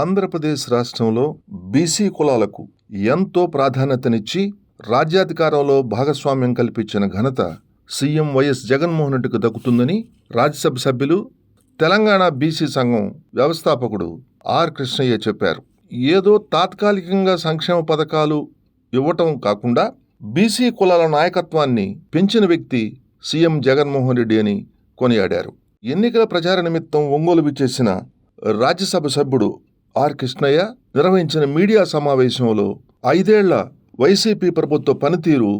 ఆంధ్రప్రదేశ్ రాష్ట్రంలో బీసీ కులాలకు ఎంతో ప్రాధాన్యతనిచ్చి రాజ్యాధికారంలో భాగస్వామ్యం కల్పించిన ఘనత సీఎం వైఎస్ జగన్మోహన్ రెడ్డికి దక్కుతుందని రాజ్యసభ సభ్యులు తెలంగాణ బీసీ సంఘం వ్యవస్థాపకుడు ఆర్ కృష్ణయ్య చెప్పారు. ఏదో తాత్కాలికంగా సంక్షేమ పథకాలు ఇవ్వటం కాకుండా బీసీ కులాల నాయకత్వాన్ని పెంచిన వ్యక్తి సీఎం జగన్మోహన్ రెడ్డి అని కొనియాడారు. ఎన్నికల ప్రచార నిమిత్తం ఒంగోలు విచ్చేసిన రాజ్యసభ సభ్యుడు ఆర్. కృష్ణయ్య నిర్వహించిన మీడియా సమావేశంలో ఐదేళ్ళ వైసీపీ ప్రభుత్వ పనితీరు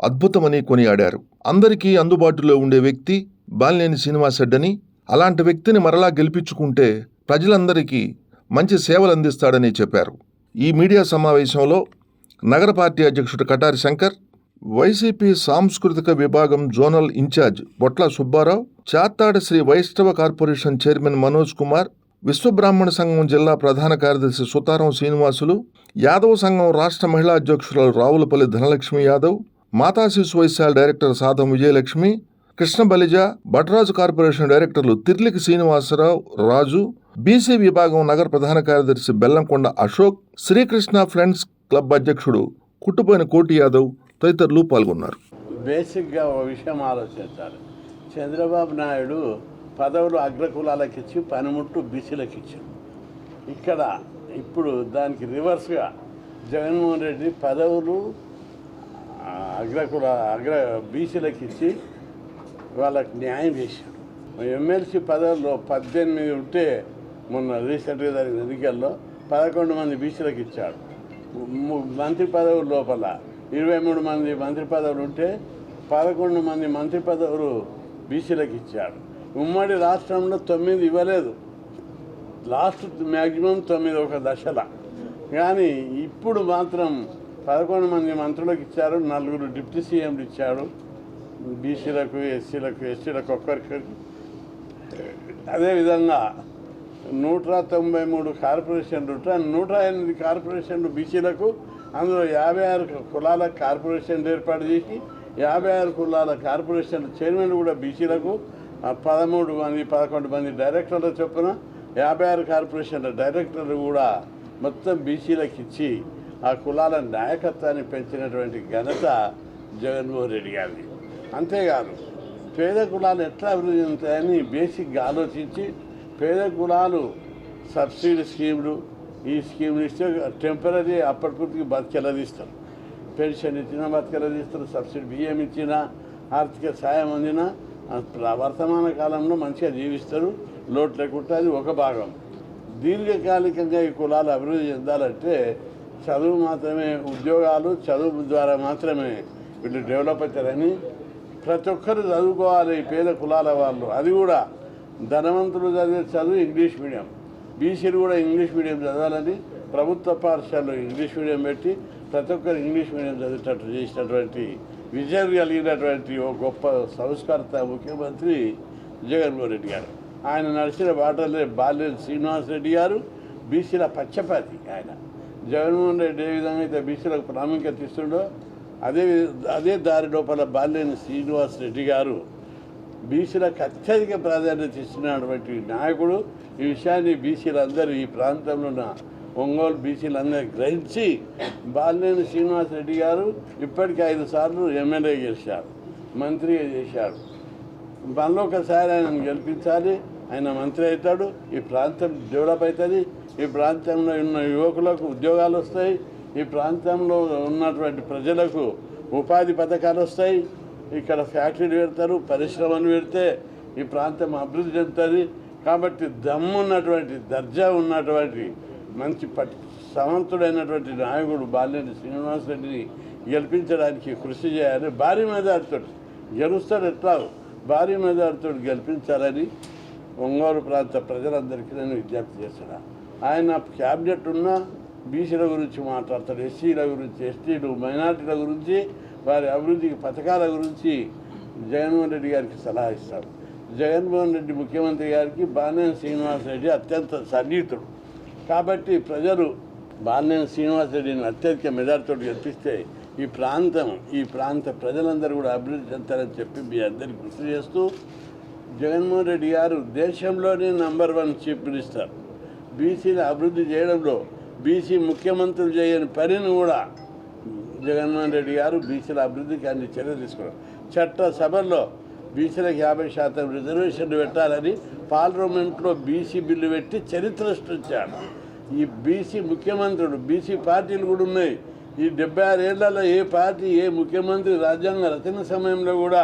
అద్భుతమని కొనియాడారు. అందరికీ అందుబాటులో ఉండే వ్యక్తి బాలినేని శ్రీనివాసరెడ్డని అలాంటి వ్యక్తిని మరలా గెలిపించుకుంటే ప్రజలందరికీ మంచి సేవలు అందిస్తాడని చెప్పారు. ఈ మీడియా సమావేశంలో నగర పార్టీ అధ్యక్షుడు కటారి శంకర్ వైసీపీ సాంస్కృతిక విభాగం zonal incharge Botla Subbarao Chattada Sri Vaishnava corporation chairman Manoj Kumar Vishwabrahmana సంఘం జిల్లా ప్రధాన కార్యదర్శి సుతారం శ్రీనివాసులు యాదవ సంఘం రాష్ట్ర మహిళా అధ్యక్షురాలు రావులపల్లి ధనలక్ష్మి యాదవ్ మాతా శిశు వైశాల్ డైరెక్టర్ సాధం విజయలక్ష్మి కృష్ణ బలిజ భట్రాజు కార్పొరేషన్ డైరెక్టర్లు తిర్లికి శ్రీనివాసరావు రాజు బీసీ విభాగం నగర ప్రధాన కార్యదర్శి బెల్లంకొండ అశోక్ శ్రీకృష్ణ ఫ్రెండ్స్ క్లబ్ అధ్యక్షుడు కుట్టుపోయిన కోటి యాదవ్ తదితరులు పాల్గొన్నారు. బేసిక్గా ఒక విషయం ఆలోచించాలి. చంద్రబాబు నాయుడు పదవులు అగ్రకులాలకు ఇచ్చి పనిముట్టు బీసీలకు ఇచ్చాడు ఇక్కడ ఇప్పుడు దానికి రివర్స్గా జగన్మోహన్ రెడ్డి పదవులు అగ్రకుల అగ్ర బీసీలకు ఇచ్చి వాళ్ళకి న్యాయం చేశాడు. ఎమ్మెల్సీ పదవుల్లో పద్దెనిమిది ఉంటే మొన్న రీసెంట్గా జరిగిన ఎన్నికల్లో పదకొండు మంది బీసీలకు ఇచ్చాడు. మంత్రి పదవుల లోపల ఇరవై మూడు మంది మంత్రి పదవులు ఉంటే పదకొండు మంది మంత్రి పదవులు బీసీలకు ఇచ్చాడు. ఉమ్మడి రాష్ట్రంలో తొమ్మిది ఇవ్వలేదు. లాస్ట్ మ్యాక్సిమం తొమ్మిది ఒక దశల. కానీ ఇప్పుడు మాత్రం పదకొండు మంది మంత్రులకు ఇచ్చారు నలుగురు డిప్యూటీ సీఎంలు ఇచ్చాడు బీసీలకు ఎస్సీలకు ఎస్టీలకు ఒక్కరికి అదేవిధంగా నూట తొంభై మూడు కార్పొరేషన్లు నూట ఎనిమిది కార్పొరేషన్లు బీసీలకు అందులో యాభై ఆరు కులాల కార్పొరేషన్లు ఏర్పాటు చేసి యాభై ఆరు కులాల కార్పొరేషన్ చైర్మన్ కూడా బీసీలకు పదమూడు మంది పదకొండు మంది డైరెక్టర్ల చొప్పున యాభై ఆరు కార్పొరేషన్ల డైరెక్టర్లు కూడా మొత్తం బీసీలకు ఇచ్చి ఆ కులాల నాయకత్వాన్ని పెంచినటువంటి ఘనత జగన్మోహన్ రెడ్డి గారిది. అంతేకాదు పేద కులాలు ఎట్లా అభివృద్ధి చెందుతాయని బేసిక్గా ఆలోచించి పేద కులాలు సబ్సిడీ స్కీములు ఈ స్కీములు ఇస్తే టెంపరీ అప్పటికి బతికెలదీస్తారు పెన్షన్ ఇచ్చినా బతికెలదీస్తారు సబ్సిడీ బియ్యం ఇచ్చినా ఆర్థిక సాయం అందినా వర్తమాన కాలంలో మంచిగా జీవిస్తారు. లోటు లేకుండా అది ఒక భాగం. దీర్ఘకాలికంగా ఈ కులాలు అభివృద్ధి చెందాలంటే చదువు మాత్రమే ఉద్యోగాలు చదువు ద్వారా మాత్రమే వీళ్ళు డెవలప్ అవుతారని ప్రతి ఒక్కరు చదువుకోవాలి ఈ పేద కులాల వాళ్ళు. అది కూడా ధనవంతులు చదివే చదువు ఇంగ్లీష్ మీడియం. బీసీలు కూడా ఇంగ్లీష్ మీడియం చదవాలని ప్రభుత్వ పాఠశాలలో ఇంగ్లీష్ మీడియం పెట్టి ప్రతి ఒక్కరు ఇంగ్లీష్ మీడియం చదివేటట్టు చేసినటువంటి విజయం కలిగినటువంటి ఓ గొప్ప సంస్కర్త ముఖ్యమంత్రి జగన్మోహన్ రెడ్డి గారు. ఆయన నడిచిన బాటలే బాల్యం శ్రీనివాస్ రెడ్డి గారు బీసీల పచ్చపాతి ఆయన. జగన్మోహన్ రెడ్డి ఏ విధంగా అయితే బీసీలకు ప్రాముఖ్యత ఇస్తుండో అదే అదే దారి లోపల బాల్యని శ్రీనివాస్ రెడ్డి గారు బీసీలకు అత్యధిక ప్రాధాన్యత ఇస్తున్నటువంటి నాయకుడు. ఈ విషయాన్ని బీసీలందరూ ఈ ప్రాంతంలో ఉన్న ఒంగోలు బీసీలందరూ గ్రహించి బాలినేని శ్రీనివాస్ రెడ్డి గారు ఇప్పటికీ ఐదు సార్లు ఎమ్మెల్యే చేశారు మంత్రిగా చేశారు. మళ్ళీ ఒకసారి ఆయనను గెలిపించాలి ఆయన మంత్రి అవుతాడు. ఈ ప్రాంతం డెవలప్ అవుతుంది. ఈ ప్రాంతంలో ఉన్న యువకులకు ఉద్యోగాలు వస్తాయి. ఈ ప్రాంతంలో ఉన్నటువంటి ప్రజలకు ఉపాధి పథకాలు వస్తాయి. ఇక్కడ ఫ్యాక్టరీలు పెడతారు పరిశ్రమలు పెడితే ఈ ప్రాంతం అభివృద్ధి చెందుతుంది. కాబట్టి దమ్ము ఉన్నటువంటి దర్జా ఉన్నటువంటి మంచి పట్ సమర్థుడైనటువంటి నాయకుడు బాలినేని శ్రీనివాసరెడ్డిని గెలిపించడానికి కృషి చేయాలి. భారీ మెజార్టీతో గెలుస్తాడు ఎట్లా? భారీ మెజార్టీతో గెలిపించాలని ఒంగోలు ప్రాంత ప్రజలందరికీ నేను విజ్ఞప్తి చేస్తున్నా. ఆయన క్యాబినెట్ ఉన్న బీసీల గురించి మాట్లాడతాడు ఎస్సీల గురించి ఎస్టీలు మైనార్టీల గురించి వారి అభివృద్ధికి పథకాల గురించి జగన్మోహన్ రెడ్డి గారికి సలహా ఇస్తాడు. జగన్మోహన్ రెడ్డి ముఖ్యమంత్రి గారికి బాలినేని శ్రీనివాస్ రెడ్డి అత్యంత సన్నిహితుడు. కాబట్టి ప్రజలు బాలినేని శ్రీనివాస్ రెడ్డిని అత్యధిక మెజార్టీతో గెలిపిస్తే ఈ ప్రాంతం ఈ ప్రాంత ప్రజలందరూ కూడా అభివృద్ధి చెందుతారని చెప్పి మీ అందరికీ గుర్తు చేస్తూ జగన్మోహన్ రెడ్డి గారు దేశంలోనే నంబర్ వన్ చీఫ్ మినిస్టర్. బీసీని అభివృద్ధి చేయడంలో బీసీ ముఖ్యమంత్రులు చేయని పనిని కూడా జగన్మోహన్ రెడ్డి గారు బీసీల అభివృద్ధికి అన్ని చర్యలు తీసుకున్నారు. చట్ట సభల్లో బీసీలకు యాభై శాతం రిజర్వేషన్లు పెట్టాలని పార్లమెంట్లో బీసీ బిల్లు పెట్టి చరిత్ర సృష్టించాడు ఈ బీసీ ముఖ్యమంత్రుడు బీసీ పార్టీలు కూడా ఉన్నాయి. ఈ డెబ్బై ఆరు ఏళ్ళలో ఏ పార్టీ ఏ ముఖ్యమంత్రి రాజ్యాంగ రచన సమయంలో కూడా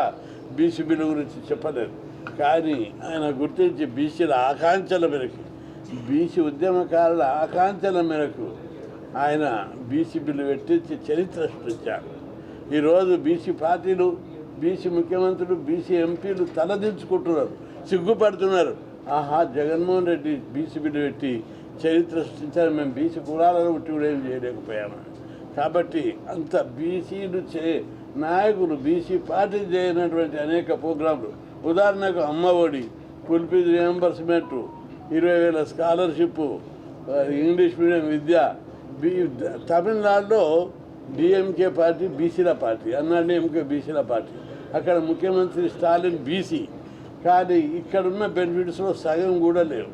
బీసీ బిల్లు గురించి చెప్పలేదు. కానీ ఆయన గుర్తించి బీసీల ఆకాంక్షల మేరకు బీసీ ఉద్యమకారుల ఆకాంక్షల మేరకు ఆయన బీసీ బిల్లు పెట్టించి చరిత్ర సృష్టించారు ఈరోజు బీసీ పార్టీలు బీసీ ముఖ్యమంత్రులు బీసీ ఎంపీలు తలదించుకుంటున్నారు. సిగ్గుపడుతున్నారు. ఆహా జగన్మోహన్ రెడ్డి బీసీ బిడ్డ పెట్టి చరిత్ర సృష్టించారు మేము బీసీ కులాలను ఉట్టి కూడా ఏం చేయలేకపోయాము. కాబట్టి అంత బీసీలు చే నాయకులు బీసీ పార్టీ చేయనటువంటి అనేక ప్రోగ్రాంలు. ఉదాహరణకు అమ్మఒడి ఫుల్ రియంబర్స్మెంట్ ఇరవై వేల స్కాలర్షిప్ ఇంగ్లీష్ మీడియం విద్య బీ తమిళనాడులో డిఎంకే పార్టీ బీసీల పార్టీ అన్నాడు ఎంకే బీసీల పార్టీ. అక్కడ ముఖ్యమంత్రి స్టాలిన్ బీసీ. కానీ ఇక్కడున్న బెనిఫిట్స్లో సగం కూడా లేవు.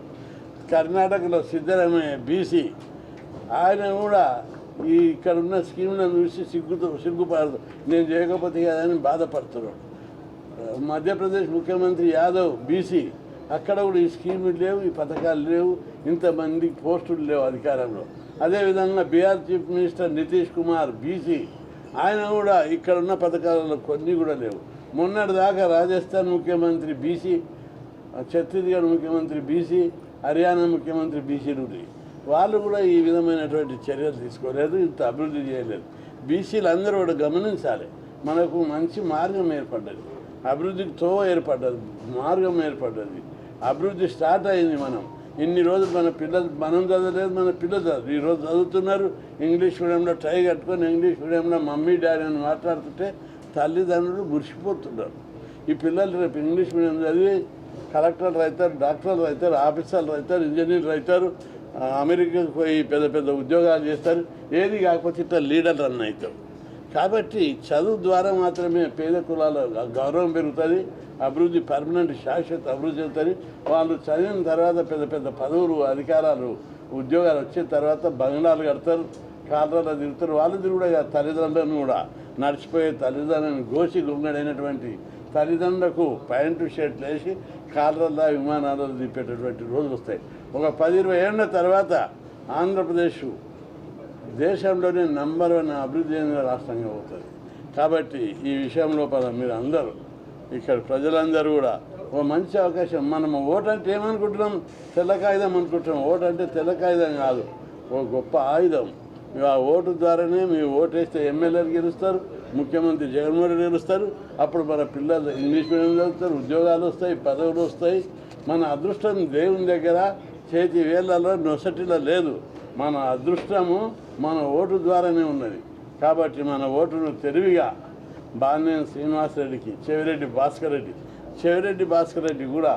కర్ణాటకలో సిద్ధరామయ్య బీసీ. ఆయన కూడా ఈ ఇక్కడ ఉన్న స్కీమ్లను చూసి సిగ్గుతో సిగ్గుపడదు నేను చేయకపోతే కదని బాధపడుతున్నాడు మధ్యప్రదేశ్ ముఖ్యమంత్రి యాదవ్ బీసీ. అక్కడ కూడా ఈ స్కీములు లేవు ఈ పథకాలు లేవు. ఇంతమంది పోస్టులు లేవు అధికారంలో. అదేవిధంగా Bihar chief minister Nitish Kumar BC. ఆయన కూడా ఇక్కడ ఉన్న పథకాలలో కొన్ని కూడా లేవు. మొన్నటి దాకా రాజస్థాన్ ముఖ్యమంత్రి బీసీ ఛత్తీస్గఢ్ ముఖ్యమంత్రి బీసీ హర్యానా ముఖ్యమంత్రి బీసీలు వాళ్ళు కూడా ఈ విధమైనటువంటి చర్యలు తీసుకోలేదు ఇంత అభివృద్ధి చేయలేదు. బీసీలు అందరూ కూడా గమనించాలి మనకు మంచి మార్గం ఏర్పడ్డది. అభివృద్ధికి తో ఏర్పడ్డది మార్గం ఏర్పడ్డది. అభివృద్ధి స్టార్ట్ అయింది మనం. ఇన్ని రోజులు మన పిల్లలు మనం చదవలేదు మన పిల్లలు చదువు ఈరోజు చదువుతున్నారు ఇంగ్లీష్ మీడియంలో టై కట్టుకొని ఇంగ్లీష్ మీడియంలో మమ్మీ డాడీ అని మాట్లాడుతుంటే తల్లిదండ్రులు మురిసిపోతున్నారు. ఈ పిల్లలు రేపు ఇంగ్లీష్ మీడియం చదివి కలెక్టర్లు అవుతారు డాక్టర్లు అవుతారు ఆఫీసర్లు అవుతారు ఇంజనీర్లు అవుతారు అమెరికాకు పోయి పెద్ద పెద్ద ఉద్యోగాలు చేస్తారు. ఏది కాకపోతే ఇట్లా లీడర్ రన్ అవుతారు. కాబట్టి చదువు ద్వారా మాత్రమే పేద కులాల గౌరవం పెరుగుతుంది అభివృద్ధి పర్మనెంట్ శాశ్వత అభివృద్ధి అవుతుంది వాళ్ళు చదివిన తర్వాత పెద్ద పెద్ద పదవులు అధికారాలు ఉద్యోగాలు వచ్చిన తర్వాత బంగ్లాలు కడతారు కాలరాలు తిరుగుతారు. వాళ్ళు కూడా తల్లిదండ్రులను కూడా నడిచిపోయే తల్లిదండ్రులను గోసి గుంగడైనటువంటి తల్లిదండ్రులకు ప్యాంటు షర్ట్లు వేసి కాళ్ళల్లో విమానాలలో దింపేటటువంటి రోజులు వస్తాయి. ఒక పది ఇరవై ఏళ్ళ తర్వాత ఆంధ్రప్రదేశ్ దేశంలోనే నంబర్ వన్ అభివృద్ధి చెందిన రాష్ట్రంగా అవుతుంది. కాబట్టి ఈ విషయంలో లోపల మీరు అందరూ ఇక్కడ ప్రజలందరూ కూడా ఓ మంచి అవకాశం. మనం ఓటంటే ఏమనుకుంటున్నాం? తెల్ల కాగితం అనుకుంటున్నాం. ఓటంటే తెల్ల కాగితం కాదు. ఓ గొప్ప ఆయుధం. మీరు ఆ ఓటు ద్వారానే మీ ఓటు వేస్తే ఎమ్మెల్యేలు గెలుస్తారు ముఖ్యమంత్రి జగన్మోహన్ రెడ్డి గెలుస్తారు అప్పుడు మన పిల్లలు ఇంగ్లీష్ మీడియం చదువుతారు ఉద్యోగాలు వస్తాయి పదవులు వస్తాయి. మన అదృష్టం దేవుని దగ్గర చేతి వేళ్ళలో నొసటిలో లేదు. మన అదృష్టము మన ఓటు ద్వారానే ఉన్నది. కాబట్టి మన ఓటును తెలివిగా బాలినేని శ్రీనివాసరెడ్డికి చెవిరెడ్డి భాస్కర్ రెడ్డి చెవిరెడ్డి భాస్కర్ రెడ్డి కూడా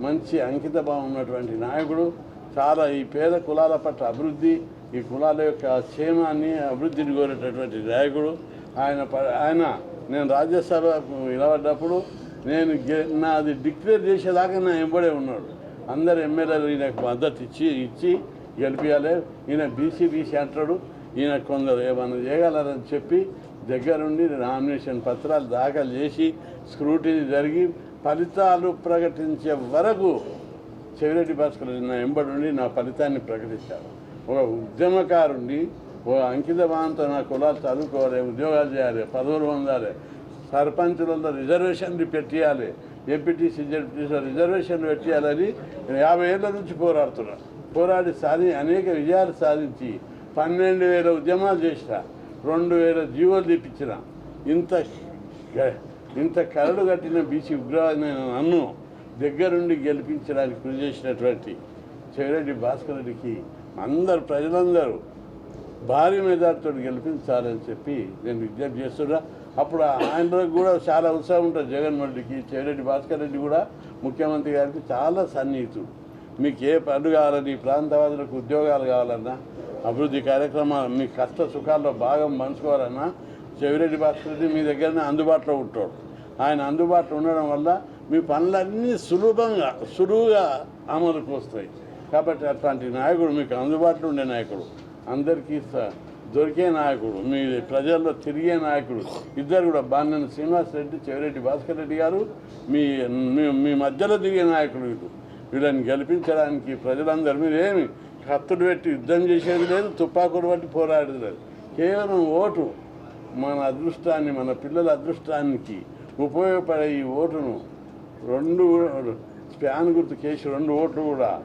మంచి అంకిత భావం ఉన్నటువంటి నాయకుడు చాలా ఈ పేద కులాల పట్ల అభివృద్ధి ఈ కులాల యొక్క క్షేమాన్ని అభివృద్ధిని కోరేటటువంటి నాయకుడు. ఆయన ప- ఆయన నేను రాజ్యసభ నిలబడ్డప్పుడు నేను గె- నాది డిక్లేర్ చేసేదాకా నా వెంబడే ఉన్నాడు. అందరు ఎమ్మెల్యేలు ఈయనకు మద్దతు ఇచ్చి ఇచ్చి గెలిపించాలి ఈయన బీసీ బీసీ అంటాడు. ఈయన కొందరు ఏమన్నా చేయగలరని చెప్పి దగ్గరుండి నామినేషన్ పత్రాలు దాఖలు చేసి స్క్రూటినీ జరిగి ఫలితాలు ప్రకటించే వరకు చెవిరెడ్డి భాస్కర్ నా ఎంబడి నా ఫలితాన్ని ప్రకటించారు. ఒక ఉద్యమకారుండి ఓ అంకిత భావంతో నా కులాలు చదువుకోవాలి ఉద్యోగాలు చేయాలి పదవులు పొందాలి సర్పంచులలో రిజర్వేషన్లు పెట్టియాలి ఎంపీటీసీ జడ్పీటీసీ రిజర్వేషన్లు పెట్టియాలని యాభై ఏళ్ళ నుంచి పోరాడుతున్నా. పోరాడి సాధి అనేక విజయాలు సాధించి పన్నెండు వేల ఉద్యమాలు చేసిన రెండు వేల జీవోలు తెప్పించిన. ఇంత ఇంత కరడు కట్టిన బీసీ ఉగ్రవాదమైన నన్ను దగ్గరుండి గెలిపించడానికి కృషి చేసినటువంటి చెవిరెడ్డి భాస్కర్ రెడ్డికి అందరు ప్రజలందరూ భారీ మెజార్టీతో గెలిపించాలని చెప్పి నేను విజ్ఞప్తి చేస్తున్నా. అప్పుడు ఆయనలో కూడా చాలా ఉత్సాహం ఉంటుంది. జగన్మోహన్ రెడ్డికి చెవిరెడ్డి భాస్కర్ రెడ్డి కూడా ముఖ్యమంత్రి గారికి చాలా సన్నిహితుడు మీకు ఏ పనులు కావాలని ప్రాంతవాదులకు ఉద్యోగాలు కావాలన్నా అభివృద్ధి కార్యక్రమాలు మీ కష్ట సుఖాల్లో భాగం పంచుకోవాలన్నా చెవిరెడ్డి భాస్కర్ రెడ్డి మీ దగ్గరనే అందుబాటులో ఉంటాడు. ఆయన అందుబాటులో ఉండడం వల్ల మీ పనులన్నీ సులభంగా సులువుగా అమలుకు వస్తాయి. కాబట్టి అట్లాంటి నాయకుడు మీకు అందుబాటులో ఉండే నాయకుడు. అందరికీ స- దొరికే నాయకుడు మీ ప్రజల్లో తిరిగే నాయకుడు. ఇద్దరు కూడా బాన్న శ్రీనివాస్ రెడ్డి చెవిరెడ్డి భాస్కర్ రెడ్డి గారు మీ మీ- మధ్యలో దిగే నాయకుడు వీళ్ళు. వీళ్ళని గెలిపించడానికి ప్రజలందరూ మీరు ఏమి కత్తులు పెట్టి యుద్ధం చేసేది లేదు తుపాకులు బట్టి పోరాడేది లేదు. కేవలం ఓటు మన అదృష్టాన్ని మన పిల్లల అదృష్టానికి ఉపయోగపడే ఈ ఓటును రెండు స్పాన్ గుర్తు కేసు రెండు ఓట్లు కూడా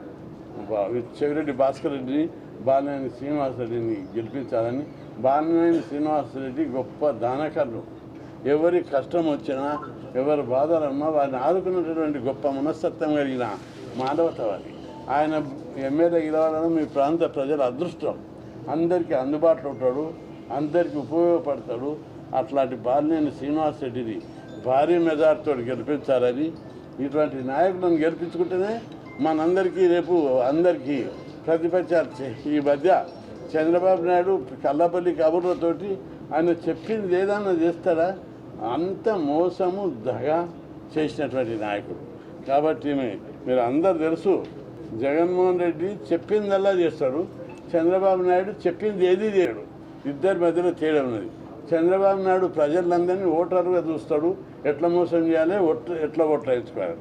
చెవిరెడ్డి భాస్కర్ రెడ్డిని బాలినేని శ్రీనివాసరెడ్డిని గెలిపించాలని బాలినేని శ్రీనివాసరెడ్డి గొప్ప దానకర్లు ఎవరి కష్టం వచ్చినా ఎవరి బాధలున్నా వారిని ఆదుకున్నటువంటి గొప్ప మనస్తత్వం కలిగిన మానవతవాది ఆయన ఎమ్మెల్యే గెలవాలని మీ ప్రాంత ప్రజల అదృష్టం. అందరికీ అందుబాటులో ఉంటాడు అందరికీ ఉపయోగపడతాడు. అట్లాంటి బాలినేని శ్రీనివాస్ రెడ్డిని భారీ మెజార్టీతో గెలిపించాలని ఇటువంటి నాయకులను గెలిపించుకుంటేనే మనందరికీ రేపు అందరికీ ప్రతిపక్షాలు ఈ మధ్య చంద్రబాబు నాయుడు కల్లపల్లి కబుర్లతోటి ఆయన చెప్పింది ఏదన్నా చేస్తారా అంత మోసము దగ చేసినటువంటి నాయకుడు. కాబట్టి మీరు అందరు తెలుసు జగన్మోహన్ రెడ్డి చెప్పిందల్లా చేస్తాడు. చంద్రబాబు నాయుడు చెప్పింది ఏది చేయడు. ఇద్దరి మధ్యలో తేడా ఉన్నది. చంద్రబాబు నాయుడు ప్రజలందరినీ ఓటరుగా చూస్తాడు. ఎట్లా మోసం చేయాలి? ఒట్ ఎట్లా ఓట్లేసుకోవాలి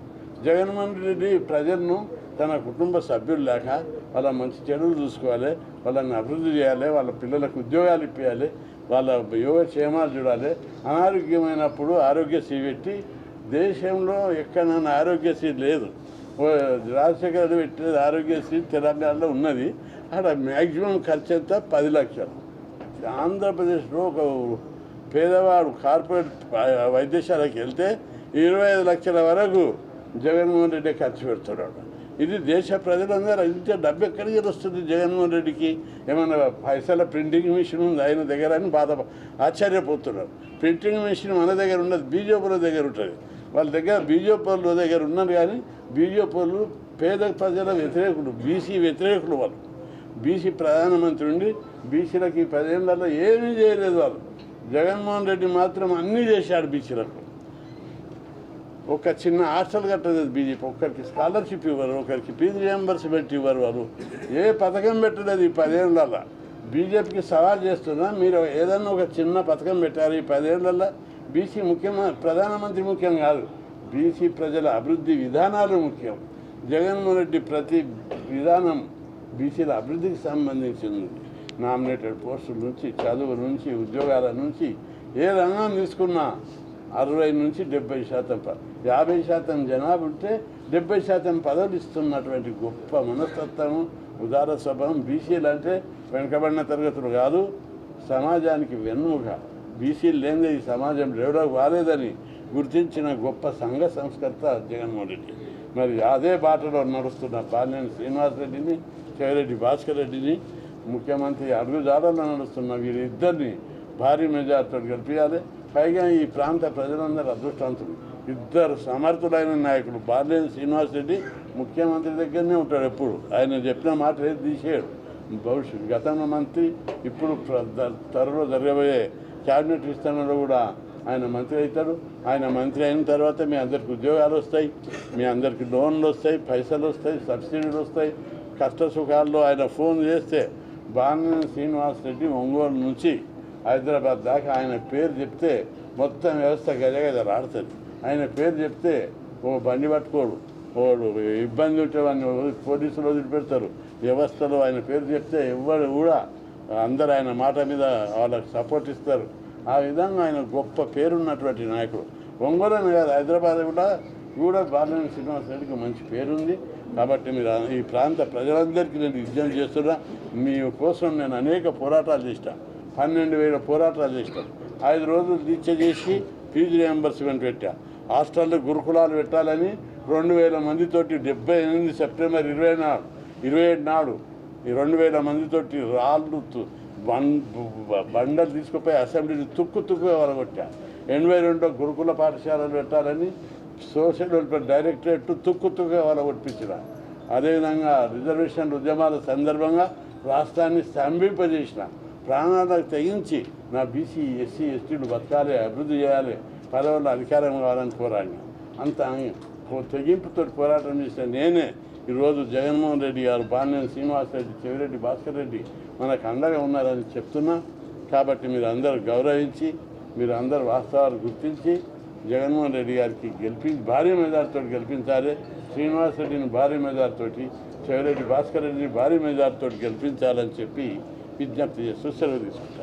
జగన్మోహన్ రెడ్డి ప్రజలను తన కుటుంబ సభ్యులు లేక వాళ్ళ మంచి చెడులు చూసుకోవాలి వాళ్ళని అభివృద్ధి చేయాలి వాళ్ళ పిల్లలకు ఉద్యోగాలు ఇప్పించాలి వాళ్ళ యోగక్షేమాలు చూడాలి. అనారోగ్యమైనప్పుడు ఆరోగ్యశ్రీ పెట్టి దేశంలో ఎక్కడైనా ఆరోగ్యశ్రీ లేదు. ఓ రాజశేఖర రెడ్డి పెట్టేది ఆరోగ్యశ్రీ తెలంగాణలో ఉన్నది. అక్కడ మ్యాక్సిమం ఖర్చు ఎంత? పది లక్షలు. ఆంధ్రప్రదేశ్లో ఒక పేదవాడు కార్పొరేట్ వైద్యశాలకు వెళ్తే ఇరవై ఐదు లక్షల వరకు జగన్మోహన్ రెడ్డి ఖర్చు పెడుతున్నాడు ఇది దేశ ప్రజలందరూ ఇంత డబ్బు ఎక్కడికి వస్తుంది జగన్మోహన్ రెడ్డికి? ఏమన్నా పైసల ప్రింటింగ్ మిషన్ ఉంది ఆయన దగ్గర అని బాధ ఆశ్చర్యపోతున్నారు. ప్రింటింగ్ మిషన్ మన దగ్గర ఉండదు బీజేపీల దగ్గర ఉంటుంది. వాళ్ళ దగ్గర బీజేపీల దగ్గర ఉన్నారు కానీ బీజేపీలు పేద ప్రజల వ్యతిరేకులు బీసీ వ్యతిరేకులు వాళ్ళు. బీసీ ప్రధానమంత్రి ఉండి బీసీలకి ఈ పదేళ్ళలో ఏమీ చేయలేదు వాళ్ళు. జగన్మోహన్ రెడ్డి మాత్రం అన్నీ చేశాడు బీసీలకు. ఒక చిన్న హాస్టల్ కట్టలేదు బీజేపీ. ఒక్కరికి స్కాలర్షిప్ ఇవ్వరు ఒకరికి ఫీజు రియంబర్స్మెంట్ ఇవ్వరు వాళ్ళు. ఏ పథకం పెట్టలేదు ఈ పదేళ్ళ బీజేపీకి సవాల్ చేస్తున్నా మీరు ఏదన్నా ఒక చిన్న పథకం పెట్టారు ఈ పదేళ్ళలో బీసీ ముఖ్యమ ప్రధానమంత్రి ముఖ్యం కాదు. బీసీ ప్రజల అభివృద్ధి విధానాలు ముఖ్యం. జగన్మోహన్ రెడ్డి ప్రతి విధానం బీసీల అభివృద్ధికి సంబంధించింది. నామినేటెడ్ పోస్టుల నుంచి చదువు నుంచి ఉద్యోగాల నుంచి ఏ రంగం తీసుకున్నా అరవై నుంచి డెబ్బై శాతం యాభై శాతం జనాభా ఉంటే డెబ్బై శాతం పదవులు ఇస్తున్నటువంటి గొప్ప మనస్తత్వము ఉదార స్వభావం బీసీలు అంటే వెనుకబడిన తరగతులు కాదు సమాజానికి వెన్నుముక. బీసీలు లేనిదే ఈ సమాజం డెవలప్ కాలేదని గుర్తించిన గొప్ప సంఘ సంస్కర్త జగన్మోహన్ రెడ్డి. మరి అదే బాటలో నడుస్తున్న బాలినేని శ్రీనివాసరెడ్డిని చెవిరెడ్డి భాస్కర్ రెడ్డిని ముఖ్యమంత్రి అడుగుజాడల్లో నడుస్తున్న వీరిద్దరిని భారీ మెజార్టీతో గెలిపించాలి పైగా ఈ ప్రాంత ప్రజలందరూ అదృష్టవంతులు. ఇద్దరు సమర్థులైన నాయకులు బాలినేని శ్రీనివాసరెడ్డి ముఖ్యమంత్రి దగ్గరనే ఉంటాడు ఎప్పుడు. ఆయన చెప్పిన మాట ఏది తీసేయడు. భవిష్యత్ గతంలో మంత్రి ఇప్పుడు త్వరలో జరగబోయే క్యాబినెట్ విస్తరణలో కూడా ఆయన మంత్రి అవుతాడు. ఆయన మంత్రి అయిన తర్వాత మీ అందరికి ఉద్యోగాలు వస్తాయి మీ అందరికి లోన్లు వస్తాయి పైసలు వస్తాయి సబ్సిడీలు వస్తాయి. కష్ట సుఖాల్లో ఆయన ఫోన్ చేస్తే బాలినేని శ్రీనివాస్ రెడ్డి ఒంగోలు నుంచి హైదరాబాద్ దాకా ఆయన పేరు చెప్తే మొత్తం వ్యవస్థ గజగజలాడుతుంది. ఆయన పేరు చెప్తే ఓ బండి పట్టుకోడు. వాడు ఇబ్బంది ఉంటే వాడిని వదిలి- పోలీసులు వదిలిపెడతారు. వ్యవస్థలో ఆయన పేరు చెప్తే ఎవ్వరు కూడా అందరు ఆయన మాట మీద వాళ్ళకి సపోర్ట్ ఇస్తారు. ఆ విధంగా ఆయన గొప్ప పేరున్నటువంటి నాయకుడు. ఒంగోలని కాదు హైదరాబాద్ కూడా కూడా బాలనేని శ్రీనివాస రెడ్డికి మంచి పేరుంది. కాబట్టి మీరు ఈ ప్రాంత ప్రజలందరికీ నేను విజ్ఞప్తి చేస్తున్నా మీ కోసం నేను అనేక పోరాటాలు చేసిన పన్నెండు వేల పోరాటాలు చేసినాం ఐదు రోజులు దీక్ష చేసి ఫీజు రియంబర్స్మెంట్ పెట్టా. హాస్టల్లో గురుకులాలు పెట్టాలని రెండు వేల మందితోటి డెబ్బై ఎనిమిది సెప్టెంబర్ ఇరవై నాడు ఇరవై ఏడు నాడు ఈ రెండు వేల మందితోటి రాళ్ళు బండలు తీసుకుపోయి అసెంబ్లీని తుక్కు తుక్కు వరగొట్టా. ఎనభై రెండో గురుకుల పాఠశాలలు పెట్టాలని సోషల్ వెల్ఫేర్ డైరెక్టరేట్ తుక్కు తుక్కు వరగొట్టించిన. అదేవిధంగా రిజర్వేషన్ ఉద్యమాల సందర్భంగా రాష్ట్రాన్ని స్తంభింపజేసిన. ప్రాణాలకు తెగించి నా బీసీ ఎస్సీ ఎస్టీలు బతకాలి అభివృద్ధి చేయాలి. పదవులు అధికారం కావాలని పోరాడిన. అంత తెగింపుతో పోరాటం చేసిన నేనే ఈరోజు జగన్మోహన్ రెడ్డి గారు బాలినేని శ్రీనివాస్ రెడ్డి చెవిరెడ్డి భాస్కర్ రెడ్డి మనకు అండగా ఉన్నారని చెప్తున్నా. కాబట్టి మీరు అందరూ గౌరవించి మీరు అందరు వాస్తవాలు గుర్తించి జగన్మోహన్ రెడ్డి గారికి గెలిపి భారీ మెజార్తో గెలిపించాలి. శ్రీనివాస్ రెడ్డిని భారీ మెజార్తో చెవిరెడ్డి భాస్కర్ రెడ్డిని భారీ మెజార్తో గెలిపించాలని చెప్పి విజ్ఞప్తి చేస్తూ సెలవు తీసుకుంటారు